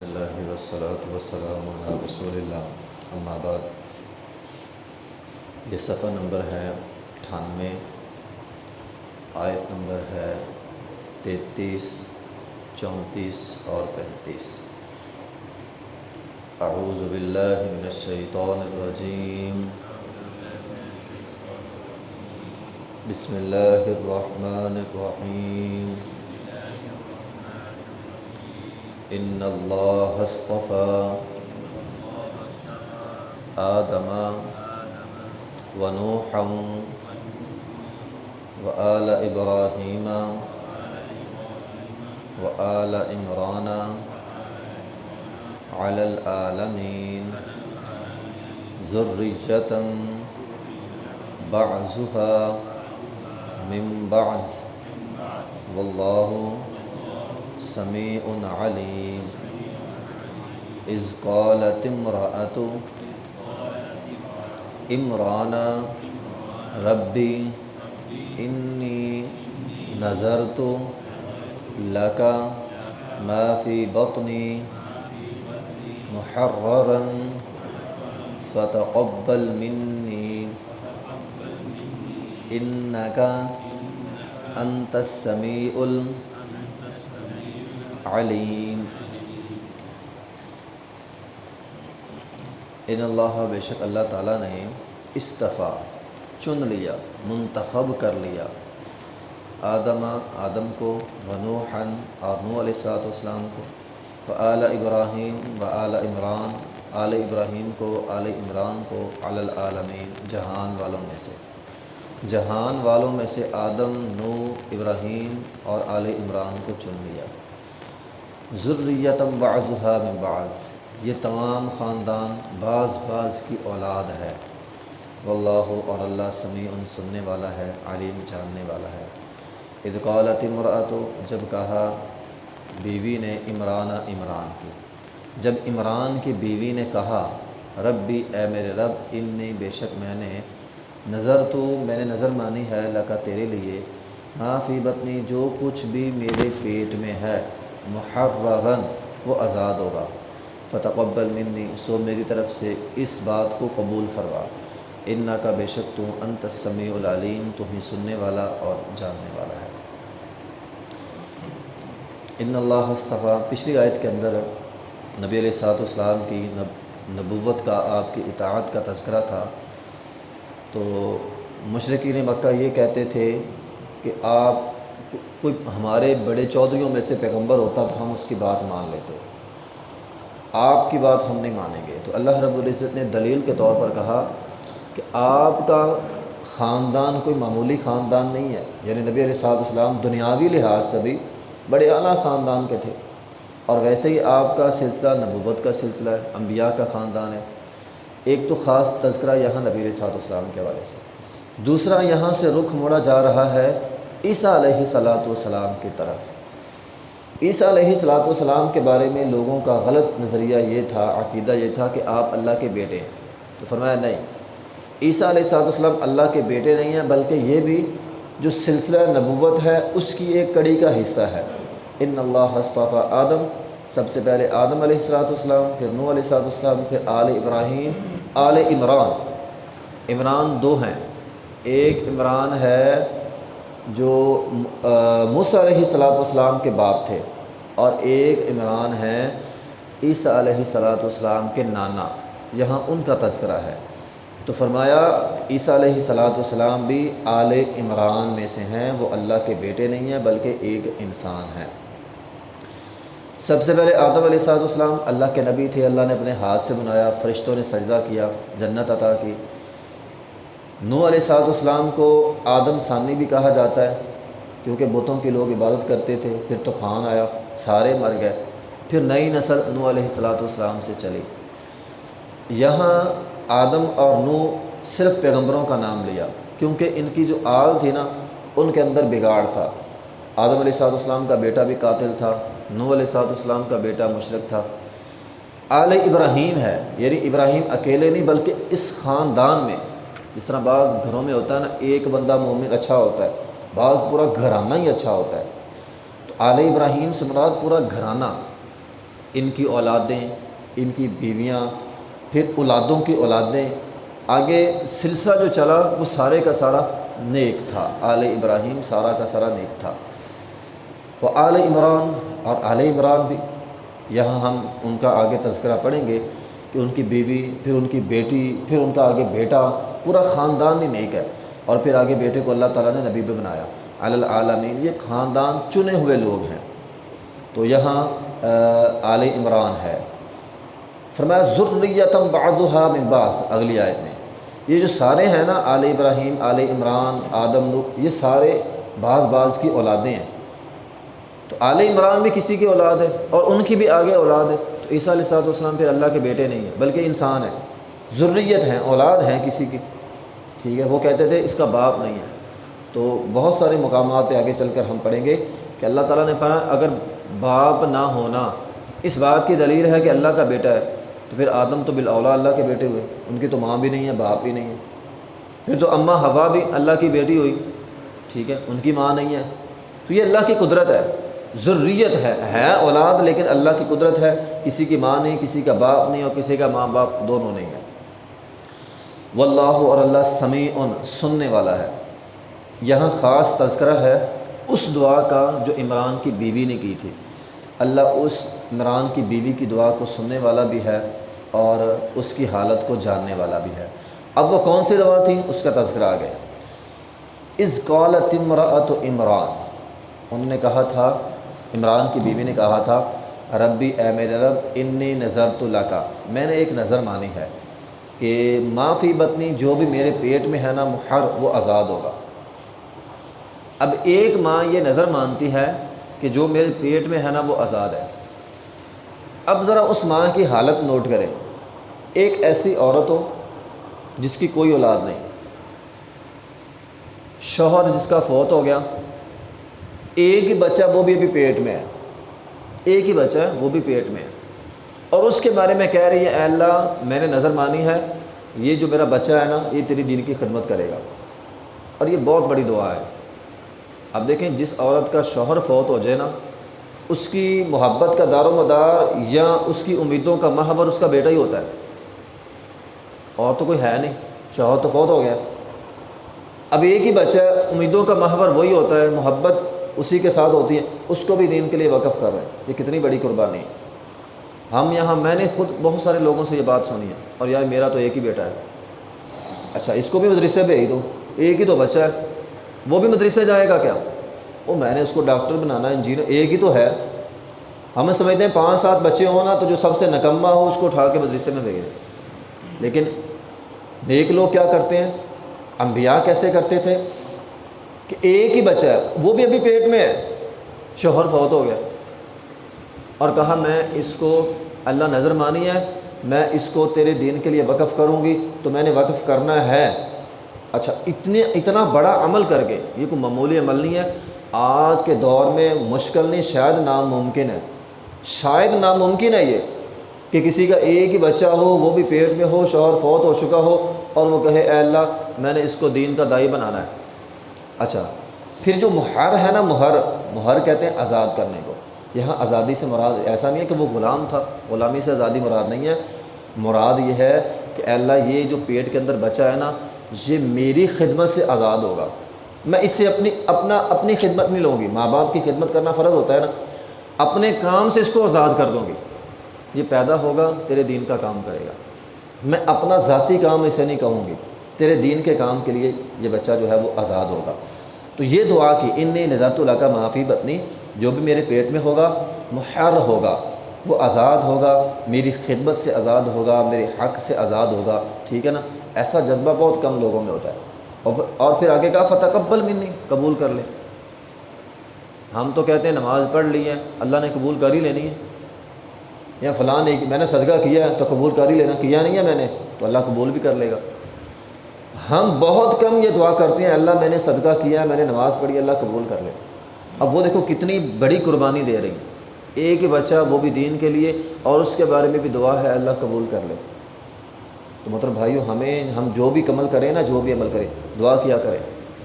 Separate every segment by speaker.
Speaker 1: اللہ وسلاۃ وسلم رسول اللہ، اما بعد۔ یہ صفحہ نمبر ہے اٹھانوے، آیت نمبر ہے تینتیس، چونتیس اور پینتیس۔ اعوذ باللہ من الشیطان الرجیم۔ بسم اللہ الرحمن الرحیم۔ إن اللہ اصطفى آدم ونوحا وآل إبراهيم وآل عمران على العالمين ذرية بعضها من بعض والله سمیع علیم إذ قالت امرأة عمران ربی انی نظرت لك ما في بطني محررا فتقبل مني. إنك أنت السميع علیم۔ ان اللہ، بے شک اللہ تعالیٰ نے استفیٰ چن لیا، منتخب کر لیا۔ آدم آدم کو ونوحن اور نو علیہ السلاۃ والسلام کو۔ و اعلیٰ ابراہیم و اعلیٰ عمران، آل ابراہیم کو، آل عمران کو العالمین، جہان والوں میں سے۔ جہان والوں میں سے آدم نو ابراہیم اور آل عمران کو چن لیا۔ ذریتم بعضها من بعض۔ یہ تمام خاندان بعض بعض کی اولاد ہے۔ واللہ اور اللہ سمیع سننے والا ہے، علیم جاننے والا ہے۔ ادقالت امراۃ جب کہا، بیوی نے عمران عمران کی۔ جب عمران کی بیوی نے کہا، ربی، اے میرے رب، انی بے شک میں نے نظر تو، میں نے نظر مانی ہے لکا تیرے لیے۔ ہاں فی بطنی، جو کچھ بھی میرے پیٹ میں ہے۔ محررن وہ آزاد ہوگا۔ فتقبل منی سو میری طرف سے اس بات کو قبول فرما۔ انا کا بے شک تو انت سمیع العلیم، تو ہی سننے والا اور جاننے والا ہے۔ ان اللہ استفیٰ پچھلی آیت کے اندر نبی علیہ سات اسلام کی نبوت کا آپ کی اطاعت کا تذکرہ تھا۔ تو مشرقین مکہ یہ کہتے تھے کہ آپ کوئی ہمارے بڑے چودھریوں میں سے پیغمبر ہوتا تو ہم اس کی بات مان لیتے۔ آپ کی بات ہم نہیں مانیں گے۔ تو اللہ رب العزت نے دلیل کے طور پر کہا کہ آپ کا خاندان کوئی معمولی خاندان نہیں ہے۔ یعنی نبی علیہ صاحب اسلام دنیاوی لحاظ سے بھی بڑے اعلیٰ خاندان کے تھے۔ اور ویسے ہی آپ کا سلسلہ نبوت کا سلسلہ ہے، انبیاء کا خاندان ہے۔ ایک تو خاص تذکرہ یہاں نبی علیہ صاحب اسلام کے حوالے سے۔ دوسرا یہاں سے رخ موڑا جا رہا ہے عیسیٰ علیہ صلاۃ والسلام کی طرف۔ عیسیٰ علیہ صلاۃ والسلام کے بارے میں لوگوں کا غلط نظریہ یہ تھا، عقیدہ یہ تھا کہ آپ اللہ کے بیٹے ہیں۔ تو فرمایا نہیں، عیسیٰ علیہ صلاۃ والسلام اللہ کے بیٹے نہیں ہیں، بلکہ یہ بھی جو سلسلہ نبوت ہے، اس کی ایک کڑی کا حصہ ہے۔ ان اللہ اصطفیٰ آدم، سب سے پہلے آدم علیہ السلاۃ والسلام، پھر نو علیہ السلاۃ والسلام، پھر آل ابراہیم، آل عمران۔ عمران دو ہیں۔ ایک عمران ہے جو موسیٰ علیہ صلاۃ والسلام کے باپ تھے اور ایک عمران ہے عیسیٰ علیہ صلاۃ والسلام کے نانا، یہاں ان کا تذکرہ ہے۔ تو فرمایا، عیسیٰ علیہ صلاۃ والسلام بھی آل عمران میں سے ہیں، وہ اللہ کے بیٹے نہیں ہیں بلکہ ایک انسان ہے سب سے پہلے آدم علیہ صلاۃ والسلام اللہ کے نبی تھے، اللہ نے اپنے ہاتھ سے بنایا، فرشتوں نے سجدہ کیا، جنت عطا کی۔ نو علیہ صاحب اسلام کو آدم ثانی بھی کہا جاتا ہے، کیونکہ بتوں کے لوگ عبادت کرتے تھے، پھر طوفان آیا، سارے مر گئے، پھر نئی نسل نو علیہ السلاۃ والسلام سے چلی۔ یہاں آدم اور نو صرف پیغمبروں کا نام لیا، کیونکہ ان کی جو آل تھی نا، ان کے اندر بگاڑ تھا۔ آدم علیہ صاحب اسلام کا بیٹا بھی قاتل تھا نو علیہ صاحب اسلام کا بیٹا مشرق تھا۔ آل ابراہیم ہے یعنی ابراہیم اکیلے نہیں، بلکہ اس خاندان میں جس طرح بعض گھروں میں ہوتا ہے نا، ایک بندہ مومن اچھا ہوتا ہے، بعض پورا گھرانہ ہی اچھا ہوتا ہے۔ تو آل ابراہیم سے مراد پورا گھرانہ، ان کی اولادیں، ان کی بیویاں، پھر اولادوں کی اولادیں۔ آگے سلسلہ جو چلا، وہ سارے کا سارا نیک تھا۔ آل ابراہیم سارا کا سارا نیک تھا۔ وہ آل عمران اور آل عمران بھی، یہاں ہم ان کا آگے تذکرہ پڑھیں گے۔ کہ ان کی بیوی، پھر ان کی بیٹی، پھر ان کا آگے بیٹا، پورا خاندان ہی نیک ہے۔ اور پھر آگے بیٹے کو اللہ تعالیٰ نے نبی بھی بنایا۔ العالمین، یہ خاندان چنے ہوئے لوگ ہیں۔ تو یہاں آل عمران ہے۔ فرمایا ضروریتم بعدها من بعض، اگلی آیت میں۔ یہ جو سارے ہیں نا، آل ابراہیم، آل عمران، آدم نو یہ سارے بعض بعض کی اولادیں ہیں۔ تو آل عمران بھی کسی کی اولاد ہے اور ان کی بھی آگے اولاد ہے۔ تو عیسیٰ علیہ السلام والسلام پھر اللہ کے بیٹے نہیں ہیں، بلکہ انسان ہے ضروریت ہیں، اولاد ہیں کسی کی۔ ٹھیک ہے، وہ کہتے تھے اس کا باپ نہیں ہے۔ تو بہت سارے مقامات پہ آگے چل کر ہم پڑھیں گے کہ اللہ تعالیٰ نے پڑھا اگر باپ نہ ہونا، اس بات کی دلیل ہے کہ اللہ کا بیٹا ہے، تو پھر آدم تو بالاولا اللہ کے بیٹے ہوئے۔ ان کی تو ماں بھی نہیں ہے، باپ بھی نہیں ہے۔ پھر تو اماں ہوا بھی اللہ کی بیٹی ہوئی، ٹھیک ہے، ان کی ماں نہیں ہے۔ تو یہ اللہ کی قدرت ہے۔ ضروریت ہے ہے اولاد لیکن اللہ کی قدرت ہے، کسی کی ماں نہیں، کسی کا باپ نہیں اور کسی کا ماں باپ دونوں نہیں ہے۔ واللہ اور اللہ سمیع سننے والا ہے۔ یہاں خاص تذکرہ ہے اس دعا کا جو عمران کی بیوی نے کی تھی۔ اللہ اس عمران کی بیوی کی دعا کو سننے والا بھی ہے اور اس کی حالت کو جاننے والا بھی ہے۔ اب وہ کون سی دعا تھی؟ اس کا تذکرہ آ گیا اس قول تمراۃ عمران۔ انہوں نے کہا تھا عمران کی بیوی نے کہا تھا، ربی، اے میرے رب، انی نظر تو کا میں نے ایک نظر مانی ہے کہ ماں فی بطنی جو بھی میرے پیٹ میں ہے نا محر وہ آزاد ہوگا۔ اب ایک ماں یہ نظر مانتی ہے کہ جو میرے پیٹ میں ہے نا، وہ آزاد ہے۔ اب ذرا اس ماں کی حالت نوٹ کریں۔ ایک ایسی عورت ہو جس کی کوئی اولاد نہیں۔ شوہر جس کا فوت ہو گیا ایک ہی بچہ وہ بھی ابھی پیٹ میں ہے۔ ایک ہی بچہ ہے وہ بھی پیٹ میں ہے۔ اور اس کے بارے میں کہہ رہی ہے اے اللہ، میں نے نظر مانی ہے، یہ جو میرا بچہ ہے نا، یہ تیری دین کی خدمت کرے گا۔ اور یہ بہت بڑی دعا ہے۔ اب دیکھیں، جس عورت کا شوہر فوت ہو جائے نا، اس کی محبت کا دار و مدار یا اس کی امیدوں کا محور اس کا بیٹا ہی ہوتا ہے۔ اور تو کوئی ہے نہیں، شوہر تو فوت ہو گیا۔ اب ایک ہی بچہ، امیدوں کا محور وہی ہوتا ہے، محبت اسی کے ساتھ ہوتی ہے اس کو بھی دین کے لیے وقف کر رہے ہیں۔ یہ کتنی بڑی قربانی۔ ہے ہم یہاں، میں نے خود بہت سارے لوگوں سے یہ بات سنی ہے اور یار میرا تو ایک ہی بیٹا ہے۔ اچھا اس کو بھی مدرسے بھیج دو۔ ایک ہی تو بچہ ہے۔ وہ بھی مدرسے جائے گا کیا؟ وہ میں نے اس کو ڈاکٹر بنانا ہے انجینئر، ایک ہی تو ہے۔ ہمیں سمجھتے ہیں پانچ سات بچے ہوں نا، تو جو سب سے نکمہ ہو، اس کو اٹھا کے مدرسے میں بھیجیں۔ لیکن دیکھ لوگ کیا کرتے ہیں؟ انبیاء کیسے کرتے تھے؟ کہ ایک ہی بچہ ہے، وہ بھی ابھی پیٹ میں ہے۔ شوہر فوت ہو گیا۔ اور کہا، میں اس کو اللہ نظر مانی ہے، میں اس کو تیرے دین کے لیے وقف کروں گی، تو میں نے وقف کرنا ہے۔ اچھا اتنے، اتنا بڑا عمل کر کے، یہ کوئی معمولی عمل نہیں ہے۔ آج کے دور میں مشکل نہیں، شاید ناممکن ہے۔ شاید ناممکن ہے یہ کہ کسی کا ایک ہی بچہ ہو، وہ بھی پیٹ میں ہو، شوہر فوت ہو چکا ہو، اور وہ کہے، اے اللہ، میں نے اس کو دین کا دائی بنانا ہے۔ اچھا پھر جو مہر ہے نا، مہر مہر کہتے ہیں آزاد کرنے کو۔ یہاں آزادی سے مراد، ایسا نہیں ہے کہ وہ غلام تھا، غلامی سے آزادی مراد نہیں ہے۔ مراد یہ ہے کہ اے اللہ، یہ جو پیٹ کے اندر بچہ ہے نا، یہ میری خدمت سے آزاد ہوگا۔ میں اس سے اپنی، اپنا، اپنی خدمت نہیں لوں گی۔ ماں باپ کی خدمت کرنا فرض ہوتا ہے نا۔ اپنے کام سے اس کو آزاد کر دوں گی۔ یہ پیدا ہوگا، تیرے دین کا کام کرے گا۔ میں اپنا ذاتی کام اسے نہیں کہوں گی۔ تیرے دین کے کام کے لیے یہ بچہ جو ہے وہ آزاد ہوگا۔ تو یہ دعا کی ان نظرت اللہ کا معافی بتنی جو بھی میرے پیٹ میں ہوگا محر ہوگا، وہ آزاد ہوگا، میری خدمت سے آزاد ہوگا، میرے حق سے آزاد ہوگا۔ ٹھیک ہے نا؟ ایسا جذبہ بہت کم لوگوں میں ہوتا ہے۔ اور پھر آگے کہا فتح قبل بھی نہیں قبول کر لیں ہم تو کہتے ہیں نماز پڑھ لی ہے، اللہ نے قبول کر ہی لینی ہے۔ یا فلاں نہیں میں نے صدقہ کیا ہے تو قبول کر ہی لینا، کیا نہیں ہے میں نے؟ تو اللہ قبول بھی کر لے گا۔ ہم بہت کم یہ دعا کرتے ہیں، اللہ میں نے صدقہ کیا ہے میں نے نماز پڑھی، اللہ قبول کر لے۔ اب وہ دیکھو کتنی بڑی قربانی دے رہی ایک ہی بچہ وہ بھی دین کے لیے اور اس کے بارے میں بھی دعا ہے، اللہ قبول کر لے۔ تو مطلب بھائیو، ہمیں، ہم جو بھی عمل کریں نا، جو بھی عمل کریں، دعا کیا کریں۔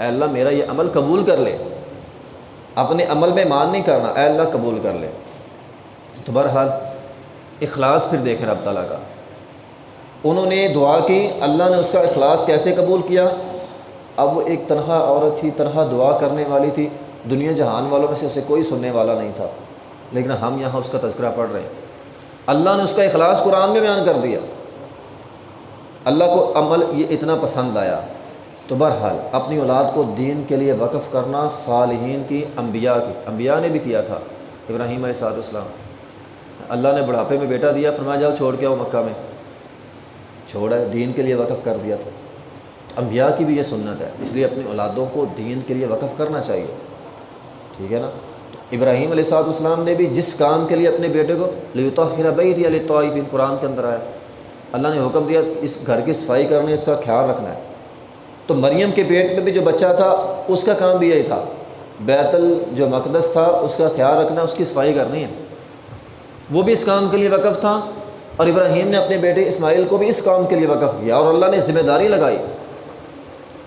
Speaker 1: اے اللہ، میرا یہ عمل قبول کر لے۔ اپنے عمل میں مان نہیں کرنا، اے اللہ قبول کر لے۔ تو بہرحال اخلاص پھر دیکھیں رب تعالیٰ کا۔ انہوں نے دعا کی، اللہ نے اس کا اخلاص کیسے قبول کیا؟ اب وہ ایک تنہا عورت تھی، تنہا دعا کرنے والی تھی۔ دنیا جہان والوں میں سے اسے کوئی سننے والا نہیں تھا۔ لیکن ہم یہاں اس کا تذکرہ پڑھ رہے ہیں۔ اللہ نے اس کا اخلاص قرآن میں بیان کر دیا۔ اللہ کو عمل یہ اتنا پسند آیا۔ تو بہرحال، اپنی اولاد کو دین کے لیے وقف کرنا صالحین کی انبیاء کی، انبیاء نے بھی کیا تھا۔ ابراہیم علیہ صاحب اسلام اللہ نے بڑھاپے میں بیٹا دیا، فرمایا جاؤ چھوڑ کے آؤ مکہ میں۔ چھوڑا ہے، دین کے لیے وقف کر دیا تھا۔ تو انبیاء کی بھی یہ سنت ہے، اس لیے اپنی اولادوں کو دین کے لیے وقف کرنا چاہیے۔ ٹھیک ہے نا؟ تو ابراہیم علیہ صاحب اسلام نے بھی جس کام کے لیے اپنے بیٹے کو لیتوحر بئی تھی علیہ طائف قرآن کے اندر آیا۔ اللہ نے حکم دیا، اس گھر کی صفائی کرنے، اس کا خیال رکھنا ہے۔ تو مریم کے پیٹ میں بھی جو بچہ تھا، اس کا کام بھی یہی تھا۔ بیت ال جو مقدس تھا، اس کا خیال رکھنا، اس کی صفائی کرنی ہے۔ وہ بھی اس کام کے لیے وقف تھا۔ اور ابراہیم نے اپنے بیٹے اسماعیل کو بھی اس کام کے لیے وقف کیا اور اللہ نے ذمہ داری لگائی۔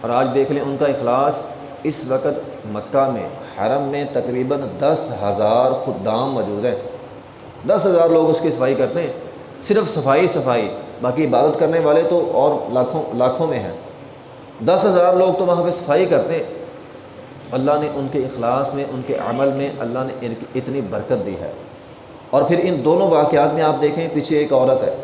Speaker 1: اور آج دیکھ لیں ان کا اخلاص، اس وقت مکہ میں حرم میں تقریباً دس ہزار خدام موجود ہیں۔ دس ہزار لوگ اس کی صفائی کرتے ہیں۔ صرف صفائی صفائی، باقی عبادت کرنے والے تو اور لاکھوں لاکھوں میں ہیں۔ دس ہزار لوگ تو وہاں پہ صفائی کرتے ہیں۔ اللہ نے ان کے اخلاص میں، ان کے عمل میں اللہ نے اتنی برکت دی ہے۔ اور پھر ان دونوں واقعات میں آپ دیکھیں، پیچھے ایک عورت ہے۔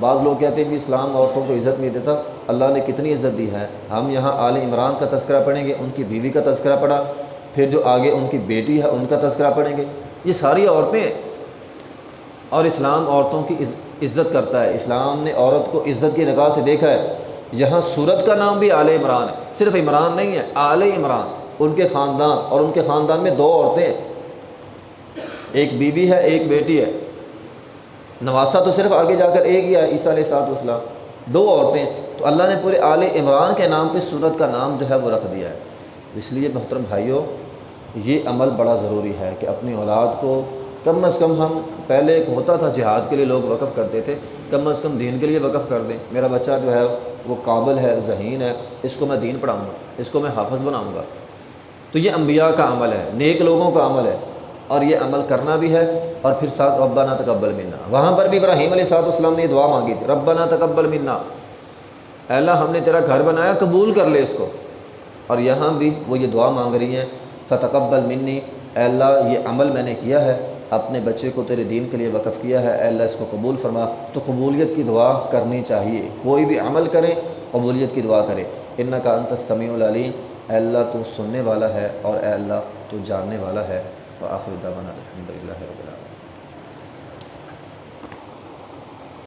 Speaker 1: بعض لوگ کہتے ہیں کہ اسلام عورتوں کو عزت نہیں دیتا۔ اللہ نے کتنی عزت دی ہے۔ ہم یہاں آل عمران کا تذکرہ پڑھیں گے، ان کی بیوی کا تذکرہ پڑھا۔ پھر جو آگے ان کی بیٹی ہے، ان کا تذکرہ پڑھیں گے۔ یہ ساری عورتیں ہیں۔ اور اسلام عورتوں کی عزت کرتا ہے۔ اسلام نے عورت کو عزت کی نگاہ سے دیکھا ہے۔ یہاں صورت کا نام بھی آل عمران ہے۔ صرف عمران نہیں ہے، آل عمران۔ ان کے خاندان، اور ان کے خاندان میں دو عورتیں ہیں۔ ایک بیوی ہے، ایک بیٹی ہے۔ نواسا تو صرف آگے جا کر ایک ہی ہے، عیسیٰ علیہ سات وسلام دو عورتیں۔ تو اللہ نے پورے آل عمران کے نام پہ صورت کا نام جو ہے وہ رکھ دیا ہے۔ اس لیے محترم بھائیوں یہ عمل بڑا ضروری ہے کہ اپنی اولاد کو کم از کم ہم پہلے ایک ہوتا تھا، جہاد کے لیے لوگ وقف کرتے تھے، کم از کم دین کے لیے وقف کر دیں۔ میرا بچہ جو ہے، وہ قابل ہے، ذہین ہے، اس کو میں دین پڑھاؤں گا، اس کو میں حافظ بناؤں گا۔ تو یہ انبیاء کا عمل ہے، نیک لوگوں کا عمل ہے۔ اور یہ عمل کرنا بھی ہے اور پھر ساتھ ربنا تقبل منا۔ وہاں پر بھی ابراہیم علیہ صاحب السلام نے دعا مانگی تھی، ربنا تقبل منا۔ اللہ، ہم نے تیرا گھر بنایا، قبول کر لے اس کو۔ اور یہاں بھی وہ یہ دعا مانگ رہی ہیں، فتقبل منی۔ اے اللہ، یہ عمل میں نے کیا ہے، اپنے بچے کو تیرے دین کے لیے وقف کیا ہے۔ اے اللہ، اس کو قبول فرما۔ تو قبولیت کی دعا کرنی چاہیے۔ کوئی بھی عمل کرے، قبولیت کی دعا کرے۔ ان کا انت سمیع العلیم۔ اے اللہ، تو سننے والا ہے اور اے اللہ، تو جاننے والا ہے۔ wa akhiru da'wana alhamdulillahi rabbil